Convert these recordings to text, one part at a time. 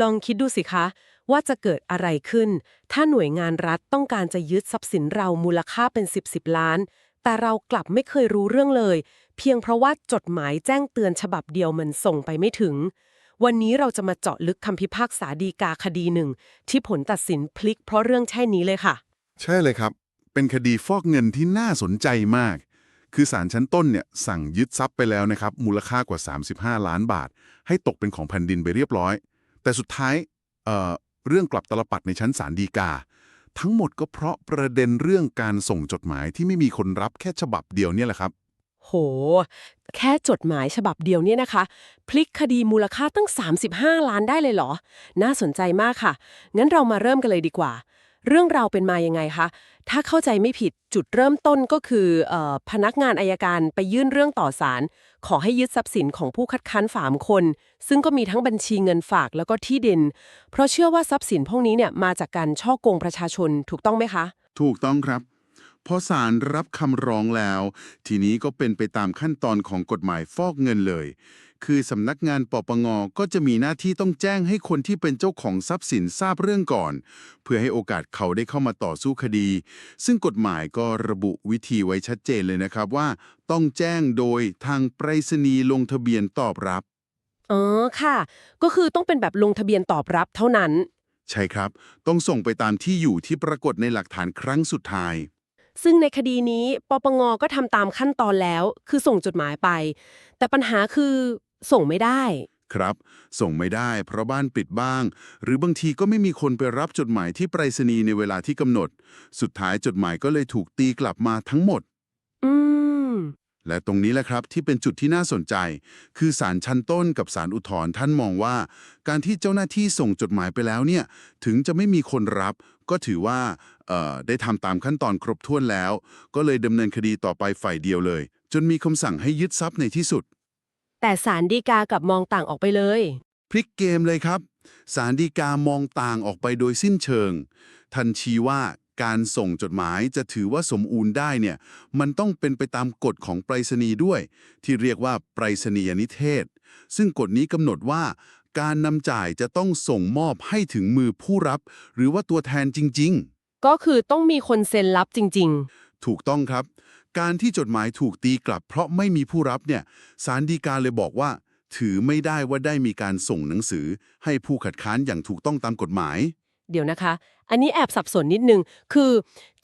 ลองคิดดูสิคะ ว่าจะเกิดอะไรขึ้น ถ้าหน่วยงานรัฐต้องการจะยึดทรัพย์สินเรามูลค่าเป็น 10บสล้าน แต่เรากลับไม่เคยรู้เรื่องเลย เพียงเพราะว่าจดหมายแจ้งเตือนฉบับเดียวมันส่งไปไม่ถึง วันนี้เราจะมาเจาะลึกคำพิพากษาดีกาคดีหนึ่ง ที่ผลตัดสินพลิกเพราะเรื่องแช่นี้เลยค่ะ ใช่เลยครับ เป็นคดีฟอกเงินที่น่าสนใจมาก คือศาลชั้นต้นเนี่ยสั่งยึดทรัพย์ไปแล้วนะครับมูลค่ากว่า 35 ล้านบาท ให้ตกเป็นของแผ่นดินไปเรียบร้อย แต่สุดท้ายเเรื่องกลับตลปัดในชั้นศาลฎีกา ทั้งหมดก็เพราะประเด็นเรื่องการส่งจดหมายที่ไม่มีคนรับแค่ฉบับเดียวเนี่ยแหละครับ โห แค่จดหมายฉบับเดียวเนี่ยนะคะ พลิกคดีมูลค่าตั้ง 35 ล้านได้เลยเหรอ น่าสนใจมากค่ะ งั้นเรามาเริ่มกันเลยดีกว่า เรื่องราวเป็นมายังไงคะ ถ้าเข้าใจไม่ผิดจุดเริ่มต้นก็คือออพนักงานอายการไปยื่นเรื่องต่อศาลขอให้ยึดทรัพย์สินของผู้คัดค้านสามคน ซึ่งก็มีทั้งบัญชีเงินฝากแล้วก็ที่ดิน เพราะเชื่อว่าทรัพย์สินพวกนี้เนี่ยมาจากการช่อโกงประชาชนถูกต้องไหมคะ ถูกต้องครับพอศาลรับคำร้องแล้ว ทีนี้ก็เป็นไปตามขั้นตอนของกฎหมายฟอกเงินเลย คือสำนักงานปปงก็จะมีหน้าที่ต้องแจ้งให้คนที่เป็นเจ้าของทรัพย์สินทราบเรื่องก่อน เพื่อให้โอกาสเขาได้เข้ามาต่อสู้คดี ซึ่งกฎหมายก็ระบุวิธีไว้ชัดเจนเลยนะครับว่า ต้องแจ้งโดยทางไปรษณีย์ลงทะเบียนตอบรับอ๋อค่ะ ก็คือต้องเป็นแบบลงทะเบียนตอบรับเท่านั้น ใช่ครับ ต้องส่งไปตามที่อยู่ที่ปรากฏในหลักฐานครั้งสุดท้าย ซึ่งในคดีนี้ปปงก็ทำตามขั้นตอนแล้ว คือส่งจดหมายไป แต่ปัญหาคือ ส่งไม่ได้ ครับ ส่งไม่ได้ เพราะบ้านปิดบ้าง หรือบางทีก็ไม่มีคนไปรับจดหมายที่ไปรษณีย์ในเวลาที่กำหนด สุดท้ายจดหมายก็เลยถูกตีกลับมาทั้งหมด อืม และตรงนี้แหละครับที่เป็นจุดที่น่าสนใจ คือศาลชั้นต้นกับศาลอุทธรณ์ท่านมองว่า การที่เจ้าหน้าที่ส่งจดหมายไปแล้วเนี่ย ถึงจะไม่มีคนรับ ก็ถือว่าเอ่อได้ทำตามขั้นตอนครบถ้วนแล้ว ก็เลยดำเนินคดีต่อไปฝ่ายเดียวเลย จนมีคำสั่งให้ยึดทรัพย์ในที่สุด แต่สารดีกากลับมองต่างออกไปเลย พลิกเกมเลยครับ สารดีกามองต่างออกไปโดยสิ้นเชิง ทันชี้ว่าการส่งจดหมายจะถือว่าสมอูรณ์ได้เนี่ย มันต้องเป็นไปตามกฎของไปรษณีย์ด้วย ที่เรียกว่าไปรษณียนิเทศ ซึ่งกฎนี้กำหนดว่า การนำจ่ายจะต้องส่งมอบให้ถึงมือผู้รับ หรือว่าตัวแทนจริง ๆ ก็คือต้องมีคนเซ็นรับจริงถูกต้องครับ การที่จดหมายถูกตีกลับ เพราะไม่มีผู้รับเนี่ยสารดีกาเลยบอกว่า ถือไม่ได้ว่าได้มีการส่งหนังสือ ให้ผู้ขัดค้านอย่างถูกต้องตามกฎหมายๆเดี๋ยวนะคะ อันนี้แอบสับสนนิดนึง คือ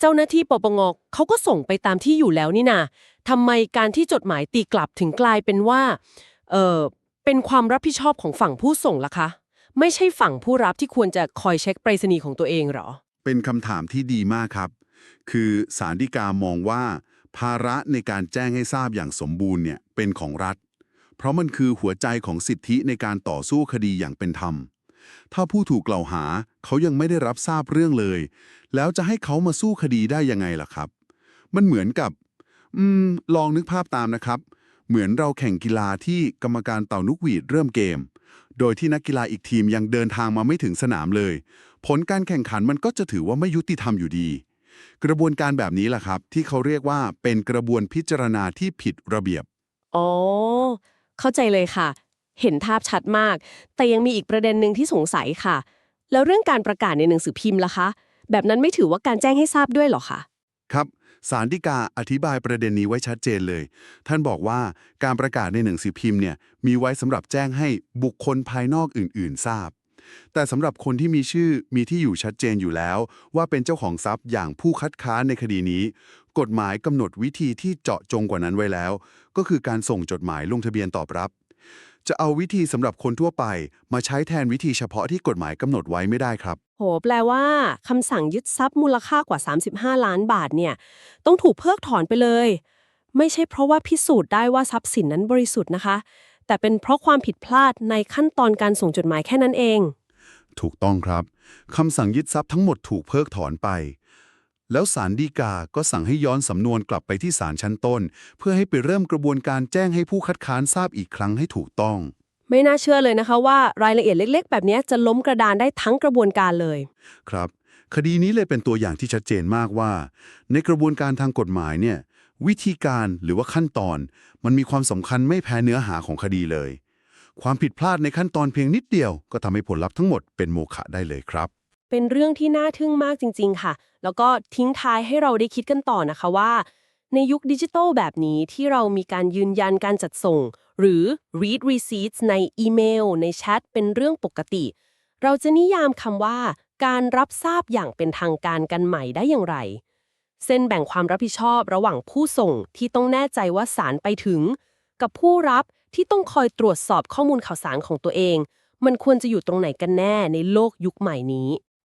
เจ้าหน้าที่ปปงเขาก็ส่งไปตามที่อยู่แล้วนี่นาทำไมการที่จดหมายตีกลับถึงกลายเป็นว่า เออเป็นความรับผิดชอบของฝั่งผู้ส่งล่ะคะ ไม่ใช่ฝั่งผู้รับที่ควรจะคอยเช็คไปรษณีย์ของตัวเองเหรอ เป็นคำถามที่ดีมากครับ คือสารดีกามองว่า ภาระในการแจ้งให้ทราบอย่างสมบูรณ์เนี่ยเป็นของรัฐ เพราะมันคือหัวใจของสิทธิในการต่อสู้คดีอย่างเป็นธรรม ถ้าผู้ถูกกล่าวหาเขายังไม่ได้รับทราบเรื่องเลย แล้วจะให้เขามาสู้คดีได้ยังไงล่ะครับ มันเหมือนกับ อืม ลองนึกภาพตามนะครับ เหมือนเราแข่งกีฬาที่กรรมการเป่านุกหวีดเริ่มเกม โดยที่นักกีฬาอีกทีมยังเดินทางมาไม่ถึงสนามเลย ผลการแข่งขันมันก็จะถือว่าไม่ยุติธรรมอยู่ดี กระบวนการแบบนี้แหละครับ ที่เขาเรียกว่าเป็นกระบวนพิจารณาที่ผิดระเบียบ อ๋อ เข้าใจเลยค่ะ เห็นภาพชัดมาก แต่ยังมีอีกประเด็นหนึ่งที่สงสัยค่ะ แล้วเรื่องการประกาศในหนังสือพิมพ์ล่ะคะ แบบนั้นไม่ถือว่าการแจ้งให้ทราบด้วยเหรอคะครับสารดีกาอธิบายประเด็นนี้ไว้ชัดเจนเลย ท่านบอกว่าการประกาศในหนังสือพิมพ์เนี่ยมีไว้สำหรับแจ้งให้บุคคลภายนอกอื่น ๆ ทราบ แต่สำหรับคนที่มีชื่อมีที่อยู่ชัดเจนอยู่แล้ว ว่าเป็นเจ้าของทรัพย์อย่างผู้คัดค้านในคดีนี้ กฎหมายกำหนดวิธีที่เจาะจงกว่านั้นไว้แล้ว ก็คือการส่งจดหมายลงทะเบียนตอบรับ จะเอาวิธีสำหรับคนทั่วไป มาใช้แทนวิธีเฉพาะที่กฎหมายกำหนดไว้ไม่ได้ครับ โห แปลว่าคำสั่งยึดทรัพย์มูลค่ากว่า 35 ล้านบาทเนี่ย ต้องถูกเพิกถอนไปเลย ไม่ใช่เพราะว่าพิสูจน์ได้ว่าทรัพย์สินนั้นบริสุทธิ์นะคะ แต่เป็นเพราะความผิดพลาดในขั้นตอนการส่งจดหมายแค่นั้นเอง ถูกต้องครับคำสั่งยึดทรัพย์ทั้งหมดถูกเพิกถอนไป แล้วศาลฎีกาก็สั่งให้ย้อนสำนวนกลับไปที่ศาลชั้นต้น เพื่อให้ไปเริ่มกระบวนการแจ้งให้ผู้คัดค้านทราบอีกครั้งให้ถูกต้อง ไม่น่าเชื่อเลยนะคะว่ารายละเอียดเล็ก ๆ แบบนี้จะล้มกระดานได้ทั้งกระบวนการเลย ครับ คดีนี้เลยเป็นตัวอย่างที่ชัดเจนมากว่า ในกระบวนการทางกฎหมายเนี่ย วิธีการหรือว่าขั้นตอนมันมีความสำคัญไม่แพ้เนื้อหาของคดีเลย ความผิดพลาดในขั้นตอนเพียงนิดเดียว ก็ทำให้ผลลัพธ์ทั้งหมดเป็นโมฆะได้เลยครับ เป็นเรื่องที่น่าทึ่งมากจริง ๆ ค่ะ แล้วก็ทิ้งท้ายให้เราได้คิดกันต่อนะคะว่า ในยุคดิจิทัลแบบนี้ที่เรามีการยืนยันการจัดส่ง หรือ read receipts ในอีเมล ในแชทเป็นเรื่องปกติ เราจะนิยามคำว่า การรับทราบอย่างเป็นทางการกันใหม่ได้อย่างไร เส้นแบ่งความรับผิดชอบระหว่างผู้ส่งที่ต้องแน่ใจว่าสารไปถึง กับผู้รับที่ต้องคอยตรวจสอบข้อมูลข่าวสารของตัวเอง มันควรจะอยู่ตรงไหนกันแน่ในโลกยุคใหม่นี้